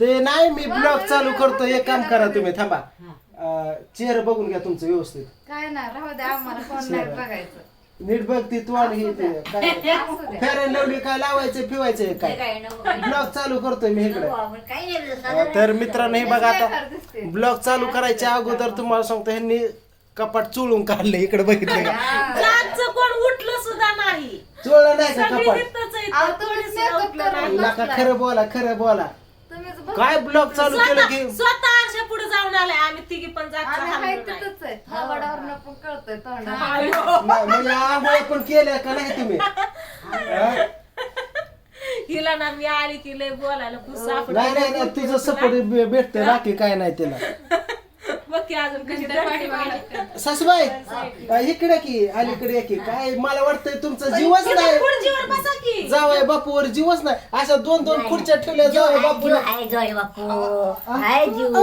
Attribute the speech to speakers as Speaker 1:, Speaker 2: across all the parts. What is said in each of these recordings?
Speaker 1: ते नाही मी ब्लॉग चालू करतो. एक काम करा तुम्ही थांबा. चेहरा बघून घ्या तुमचं व्यवस्थित.
Speaker 2: काय नाही राहू दे आम्हाला कोण नाही बघायचं.
Speaker 1: नीट बघ ती तू आणि हे ते काय फेर अँड लवली काय लावायचं काय? ब्लॉग चालू करतोय मी इकडे. तर मित्रांनो हे बघा आता. ब्लॉग चालू करायच्या अगोदर तुम्हाला सांगतो ह्यांनी कपाट चोळून काढले इकडे बघितलं का?
Speaker 3: कोण उठलं सुद्धा नाही.
Speaker 1: चोळलं नाही का
Speaker 3: सगळी
Speaker 1: कपाट.
Speaker 2: अहो, makeup. करून
Speaker 1: नका
Speaker 2: बसलाय.
Speaker 1: खरं बोला खरं बोला
Speaker 2: तुम्हीच.
Speaker 1: काय ब्लॉग चालू केलं की
Speaker 3: स्वतः आरशा पुढे जाऊन आलाय आम्ही तिघी पण जागचं
Speaker 2: आम्ही हाय. तिथंच आहे पण कळतंय.
Speaker 1: नाही, म्हणजे आंघोळ पण केल्या का नाही तुम्ही हा?
Speaker 3: हिला ना मी आली की लय बोलायला खूप सापडलं.
Speaker 1: नाही नाही नाही तुझं सपोर्ट भेटते बाकी काय नाही तिला
Speaker 3: बघ की अजून कशी दडपडी बघायला.
Speaker 1: सासूबाई इकडे की. अलीकडे की. काय मला वाटतंय तुमचा जीवच
Speaker 3: इथं
Speaker 1: नाही.
Speaker 3: खुर्चीवर बसा की.
Speaker 1: जावय बापूवर जीवच नाही. अशा दोन दोन खुर्च्या ठेवल्या जावय
Speaker 4: जीव
Speaker 1: बापू
Speaker 4: हाय जय बापू हाय जीव.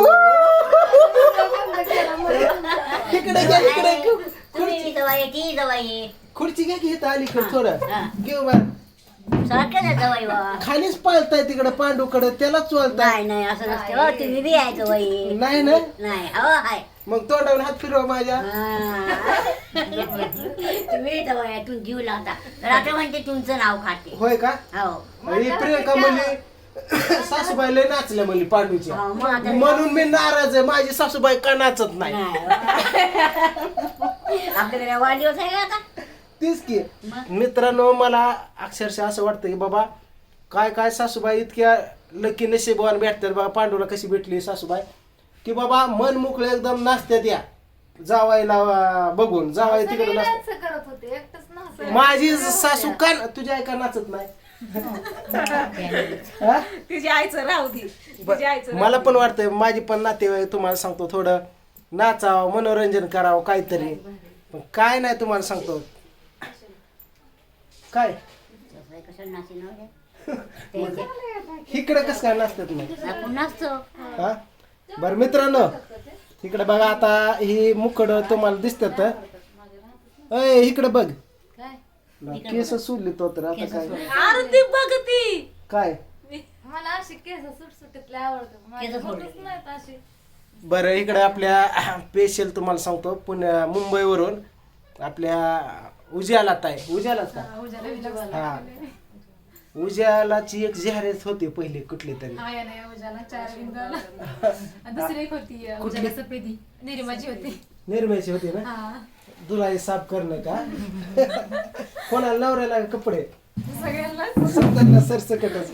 Speaker 1: इकडे घ्या इकडे
Speaker 4: तुम्ही जवाई ती जवाई.
Speaker 1: खुर्ची घ्या की इथं अलीकडे थोडं. घेऊ बार.
Speaker 4: सारखं ना जवाई बा
Speaker 1: खालीच पाळताय तिकडे पांडूकडे त्याला चोळताय
Speaker 4: नाही नाही असं नसतं. हो तुम्ही बी आहे
Speaker 1: नाही ना?
Speaker 4: नाही. हो हाय.
Speaker 1: मग तोंडावर हात फिरवा माझ्या.
Speaker 4: हा. तुम्ही जवळ आहे तू जीव लावता. रात्र म्हणते तुमचं नाव खाते.
Speaker 1: होय का?
Speaker 4: हो.
Speaker 1: प्रियंका म्हणली सासूबाई लय नाचल्या म्हणली पांडूच्या.
Speaker 4: हो, मग आता-
Speaker 1: म्हणून मी नाराज आहे. माझी सासूबाई का नाचत नाही?
Speaker 4: नाही. आपल्याकडे वाढदिवस आहे का आता?
Speaker 1: तीच की. मित्रांनो मला अक्षरशः असं वाटतं की बाबा काय काय सासूबाई इतक्या लकी नशीबवान भेटतात बाबा पांडूला कशी भेटली सासूबाई? की बाबा मन मोकळे एकदम नाचत्यात या. जावायला बघून जावाई तिकडे
Speaker 2: सगळे
Speaker 1: नाचत
Speaker 2: dance करत होते एकटच नव्हतं
Speaker 1: माझी सासू का तुझ्या ऐका नाचत नाही. हा?
Speaker 3: तिच्या आईचं राहू दे. तिच्या आईचं
Speaker 1: मला पण वाटतंय माझी पण नातेवाईक तुम्हाला सांगतो थोडं नाचावं मनोरंजन करावं काहीतरी. पण काय नाही तुम्हाला सांगतो. काय?
Speaker 4: कसं नाची नव्हते
Speaker 1: इकडे कसं काय नाचतात नाही?
Speaker 4: आपण नाचतो?
Speaker 1: हा? बरं मित्रांनो इकडे बघा आता ही मुकड तुम्हाला दिसतात अय इकडे बघ.
Speaker 2: काय?
Speaker 1: केस सोडली तो तर आता काय?
Speaker 3: अरे ती बघती
Speaker 1: काय?
Speaker 2: मला अशी केस सुटसुटीतले आवडतात. माझे
Speaker 4: केस
Speaker 2: होतच
Speaker 4: सोडले.
Speaker 2: नाहीत अशी.
Speaker 1: बरं इकडे आपल्या स्पेशल तुम्हाला सांगतो पुण्या मुंबईवरून आपल्या उज्यालात आहे उज्यालाच का हा उज्यालाची एक जाहिरात होती पहिली कुठली तरी.
Speaker 5: दुसरी एक होती अं, उजाला सफेदी. निर्माची होती.
Speaker 1: निर्मयाची होती ना?
Speaker 5: हा.
Speaker 1: दुलाई साफ करणं का? कोणाला नवऱ्याला कपडे?
Speaker 5: सगळ्यांना
Speaker 1: सगळ्यांना सरसकटच.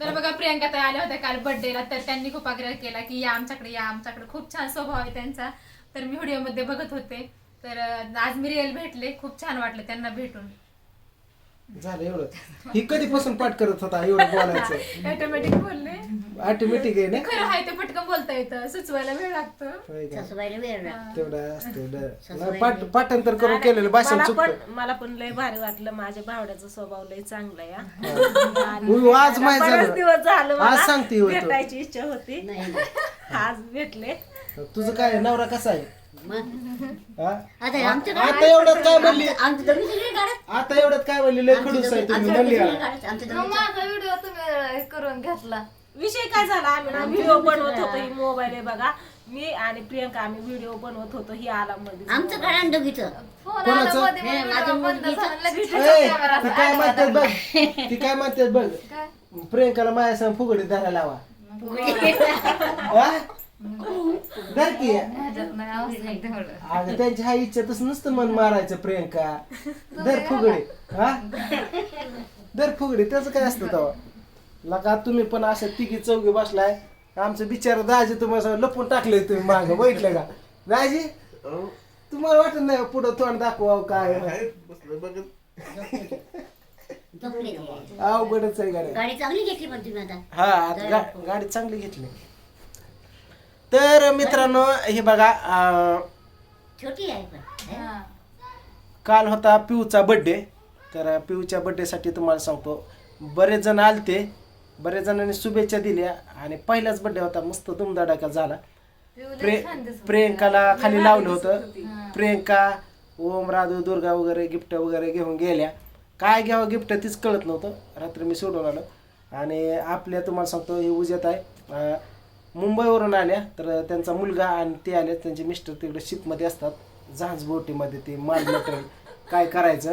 Speaker 5: तर बघा प्रियंका ताई आल्या होत्या काल बर्थडेला तर त्यांनी खूप आग्रह केला की या आमच्याकडे या आमच्याकडे खूप छान स्वभाव आहे त्यांचा. तर मी व्हिडिओमध्ये बघत होते. तर आज मी रिअल भेटले. खूप छान वाटलं त्यांना भेटून.
Speaker 1: झालं एवढं. ही कधीपासून पाठ करत होता एवढं बोलायचं?
Speaker 5: ऑटोमॅटिक बोलले.
Speaker 1: ऑटोमॅटिक आहे ना?
Speaker 5: खरं आहे ते पटकन बोलता येतं. सुचवायला वेळ लागतो.
Speaker 1: होय का?
Speaker 4: सासूबाईला वेळ लागतो.
Speaker 1: तेवढं असतं डर. नाही, पाठ पाठांतर करून केलेलं भाषण
Speaker 3: मला
Speaker 1: चुकतं.
Speaker 3: पण मला पण लय भारी वाटलं. माझ्या भावड्याचा स्वभाव लय चांगला आहे हा.
Speaker 1: उई, आज माहीत
Speaker 3: बरेच
Speaker 1: झालं.
Speaker 3: दिवस झालं
Speaker 1: आज
Speaker 3: मला.
Speaker 1: सांगते होय तू.
Speaker 3: भेटायची इच्छा होती.
Speaker 4: नाही.
Speaker 3: आज भेटले.
Speaker 1: तुझं काय नवरा कसा आहे? हा?
Speaker 4: आता आमचं
Speaker 1: आता एवढ्यात काय म्हणली आता एवढ्यात काय म्हणली लय
Speaker 4: आमचं
Speaker 1: खडूस आहे
Speaker 4: दोघी-
Speaker 1: तुम्ही
Speaker 4: आमचं
Speaker 1: म्हणली
Speaker 4: दोघी
Speaker 1: का?
Speaker 4: काढत. आमचं
Speaker 2: मग
Speaker 4: दोघी
Speaker 2: माझा व्हिडिओ तुम्ही हे करून घेतला
Speaker 3: विषय काय झाला आम्ही ना व्हिडिओ बनवत होतो ही मोबाईल आहे बघा मी आणि प्रियंका आम्ही व्हिडिओ बनवत होतो ही आला मध्ये
Speaker 4: आमचं काढा ना दोघीचं
Speaker 2: फोन आला
Speaker 1: कोणाचं?
Speaker 2: मध्ये
Speaker 4: हे,
Speaker 2: मग
Speaker 4: माझं
Speaker 2: video बंद
Speaker 4: मुलगीचं.
Speaker 2: झाला, लगेच
Speaker 1: ए,
Speaker 2: camera
Speaker 1: ती
Speaker 2: चा
Speaker 1: काय म्हणतात. बघ ती काय म्हणतात बघ
Speaker 2: काय?
Speaker 1: प्रियंकाला माझ्या संग फुगडी धरायला लावा हा? धर की. अगं त्यांची हा इच्छातच नसतं मन मारायचं प्रियंका. दर फुगडी हा? दर फुगडी त्याचं काय असतं तेव्हा? लका तुम्ही पण अशा तिघी चौघी बसलाय आमचं बिचारा दाजी तुम्हाला लपून टाकले तुम्ही माग बघितलं का? दाजी तुम्हाला वाटत नाही पुढं तोंड दाखवावं काय. अवघडच आहे गाडी.
Speaker 4: गाडी चांगली घेतली पण तुम्ही आता.
Speaker 1: हा आता गा- गाडी चांगली घेतली. तर मित्रांनो हे बघा अं,
Speaker 4: छोटी आहे पण
Speaker 2: हा.
Speaker 1: काल होता पिऊचा बड्डे तर पिऊच्या बड्डेसाठी तुम्हाला सांगतो बरेच जण आलते बरेच जणांनी शुभेच्छा दिल्या आणि पहिलाच बड्डे होता मस्त धुमधडाका झाला. प्रे. प्रियंकाला खाली लावलं होतं. प्रियंका ओम राधू दुर्गा वगैरे गिफ्ट वगैरे घेऊन गेल्या. काय घ्यावं गिफ्ट तीच कळत नव्हतं. रात्री मी सोडून आलो. आणि आपल्या तुम्हाला सांगतो हे उजेत आहे. अं, मुंबईवरून आल्या तर त्यांचा मुलगा आणि ते आले त्यांचे मिस्टर तिकडे शिपमध्ये असतात जहाज बोटीमध्ये ते माल मटेरियल काय करायचं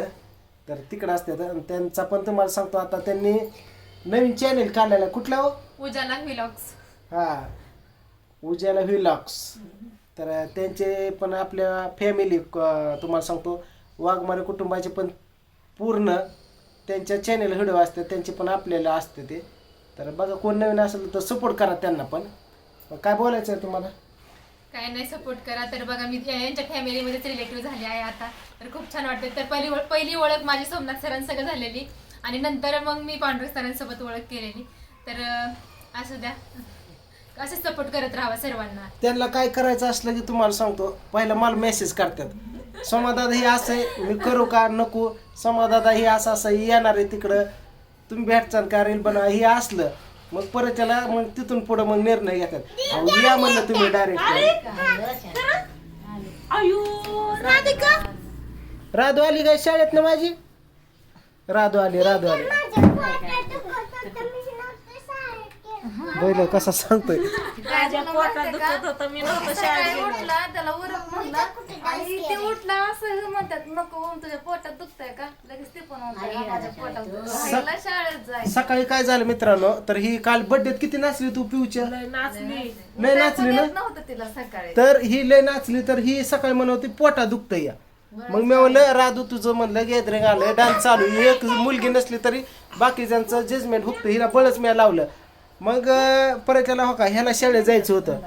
Speaker 1: तर तिकडं असतात. आणि त्यांचा पण तुम्हाला सांगतो आता त्यांनी नवीन चॅनेल काढलेला. कुठला हो?
Speaker 5: उजाला व्हिलॉग्स.
Speaker 1: हा उज्याला व्हिलॉक्स तर त्यांचे पण आपल्या फॅमिली तुम्हाला सांगतो वाघमारे कुटुंबाचे पण पूर्ण त्यांच्या चॅनेल व्हिडिओ असतात त्यांचे पण आपल्याला असते ते. तर बघा कोण नवीन असेल तर सपोर्ट करा त्यांना पण. काय बोलायचं आहे तुम्हाला?
Speaker 5: काय नाही सपोर्ट करा. तर बघा मी या- यांच्या फॅमिलीमध्येच रिलेटिव्ह झाले आहे आता. तर खूप छान वाटते तर पहिली ओळ- पहिली ओळख माझी सोमनाथ सरांसंग झालेली. आणि नंतर मग मी पांडुरंग सरांसोबत ओळख केलेली. तर अं, असू द्या. असंच सपोर्ट करत राहावा सर्वांना.
Speaker 1: त्यांना काय करायचं असलं की तुम्हाला सांगतो. पहिला मला मेसेज करतात. समादादा हे असं आहे. मी करू का? नको. समादादा हे असं असं येणार आहे तिकडं. तुम्ही भेटचाल का? रील बनवा. हे असलं. मग परत त्याला मग तिथून पुढं मग निर्णय घेतात. अहो, या म्हणलं तुम्ही डायरेक्ट
Speaker 3: अयो राधिका.
Speaker 1: राधू आली काय शाळेत ना माझी? राधू आली राधू आली. बैल कसा सांगतोय?
Speaker 3: माझ्या पोटात दुखत होतं मी नव्हतं शाळेत
Speaker 2: सकाळी
Speaker 3: गेले.
Speaker 2: उठला त्याला उरक म्हणला आणि ते उठला असं म्हणतात नको ओम तुझ्या पोटात दुखतंय का? लगेच ते पण म्हणतंय, "हा, माझ्या पोटात दुखतंय." राहिला शाळेत जाय
Speaker 1: सकाळी काय झालं मित्रांनो? तर ही काल बड्डेत किती नाचली तू पिऊच्या?
Speaker 3: लय नाचली.
Speaker 1: लय नाचली ना?
Speaker 2: नव्हतं तिला सकाळी.
Speaker 1: तर ही लय नाचली तर ही सकाळी म्हणत होती पोटा दुखत या. मग मी म्हणलं राधू तुझं म्हणलं गॅदरिंग आलंय डान्स चालू आहे. एक मुलगी नसली तरी बाकीच्यांचं जजमेंट हुकतं हिला बळच मी लावलं. मग परत त्याला हो का ह्याला शाळेत जायचं होतं.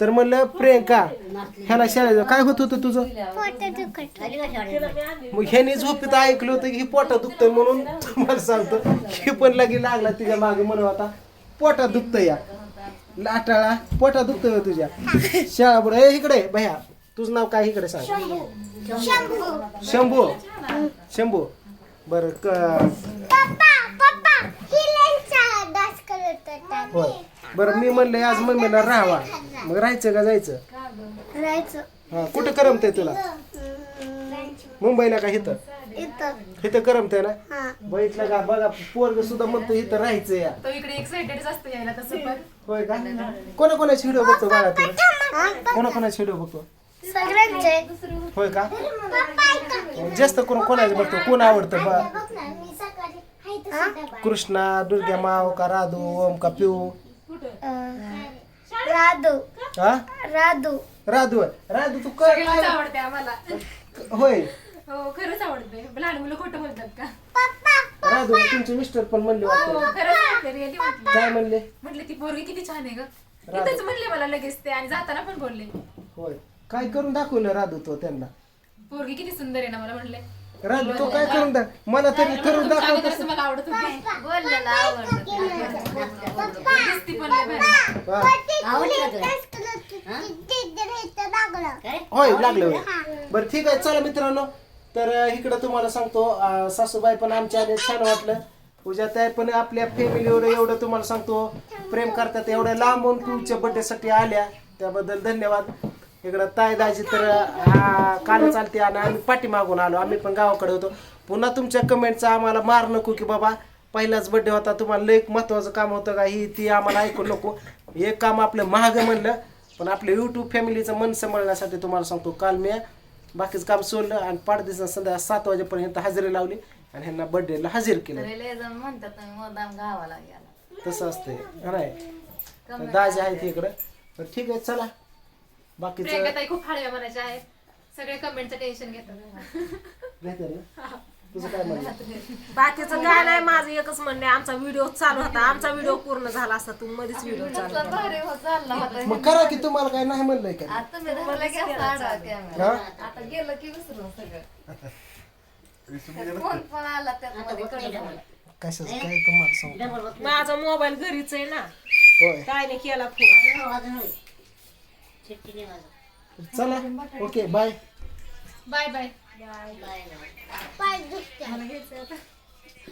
Speaker 1: तर म्हणलं प्रियंका ह्याला शाळेत जा- काय होत होतं तुझं? मग ह्याने झोपेत ऐकलं होतं की ही पोटात दुखतंय म्हणून तुम्हाला सांगतो. ही पण लगी लागला तिच्यामागे म्हणून आता. पोटात दुखतंय या. लाटाळा पोटात दुखतोय तुझ्या. शाळा पुढे. ए इकडे भैया तुझं नाव काय इकडे सांग. शंभू. शंभू. बर होय. बरं मी म्हणलं आज मम्मीला राहावा. मग राहायचं का जायचं? हा कुठं करमतंय तुला? मुंबईला का इथं? इथं. करमतंय ना? बघितलं का? बघा पोरग सुद्धा म्हणतो इथं राहायचं या.
Speaker 5: तो इकडे एक्साइटेड असतो यायला तसं पण.
Speaker 1: होय का? कोणा कोणाचे व्हिडिओ बघतो बाळा तू कोणा कोणाचे व्हिडिओ बघतो? होय का? जास्त करून कोणाचे बघतो? कोण आवडतं बा? कृष्णा दुर्गा माव का राधू ओम का पिऊ
Speaker 6: राधू.
Speaker 1: हा?
Speaker 6: राधू.
Speaker 1: राधू. राधू तू काय
Speaker 5: सगळ्यांनाच आवडते आम्हाला.
Speaker 1: होय.
Speaker 5: हो खरंच आवडते. लहान मुलं खोटं बोलतात का?
Speaker 1: राधू तुमचे मिस्टर पण म्हणले
Speaker 5: हो
Speaker 1: वाटतं
Speaker 5: खरंच वाटते रिअली म्हटलं.
Speaker 1: काय म्हणले?
Speaker 5: म्हटले ती पोरगी किती छान आहे ग. म्हणले मला लगेच ते आणि जाताना पण बोलले.
Speaker 1: होय. काय करून दाखवलं राधू तो त्यांना?
Speaker 5: पोरगी किती सुंदर आहे ना मला म्हणले.
Speaker 1: राधू तो काय करून दाख मला तरी करून
Speaker 5: मला आवडत
Speaker 2: बोललेला?
Speaker 1: होय लागलं होय. बरं ठीक आहे चला मित्रांनो. तर इकडं तुम्हाला सांगतो सासूबाई पण आमच्या आले छान वाटलं. पूजा ताई पण आपल्या फॅमिलीवर एवढं तुम्हाला सांगतो प्रेम करतात एवढ्या लांबून तुमच्या birthday साठी आल्या. त्याबद्दल धन्यवाद. इकडं ताई दाजी तर अं, काल चालते आणि आम्ही पाठीमागून आलो. आम्ही पण गावाकडे होतो. पुन्हा तुमच्या कमेंटचा आम्हाला मार नको की बाबा पहिलाच बर्थडे होता तुम्हाला लय एक महत्वाचं काम होतं का? ही ती आम्हाला ऐकू नको. एक काम आपलं महाग म्हणलं पण आपल्या युट्यूब फॅमिलीचं मन सांभाळण्यासाठी तुम्हाला सांगतो काल मी बाकीचं काम सोडलं आणि पाच दिवसात संध्याकाळ सात वाजेपर्यंत हजेरी लावली आणि ह्यांना बर्थडेला हजेर केलं. तसं असतंय हा नाही दाजी आहेत इकडं. तर ठीक आहे चला. बाकीचं
Speaker 5: प्रियंका ताई खूप हळव्या मनाच्या आहेत सगळे कमेंटचं टेन्शन घेतात.
Speaker 1: घेते ना तुझं काय
Speaker 3: बाकीचं काय नाही माझं एकच म्हणणे आमचा व्हिडिओ चालू होता. आमचा व्हिडिओ पूर्ण झाला असता. तू मध्येच व्हिडिओ चालू
Speaker 2: भारी हो चालला होता.
Speaker 1: मग करा की तुम्हाला काय नाही म्हणलंय का?
Speaker 2: आता तुम्ही धरला की असा आडवा कॅमेरा
Speaker 1: हा?
Speaker 2: आता गेलं की विसरून सगळं. फोन पण आला त्यामध्ये कडे
Speaker 1: कशाचं? काय तुम्हाला.
Speaker 3: माझा मोबाईल घरीच आहे ना.
Speaker 1: होय.
Speaker 3: काय नाही केला फोन.
Speaker 4: वाजत.
Speaker 1: चला okay bye
Speaker 5: bye bye
Speaker 4: bye bye.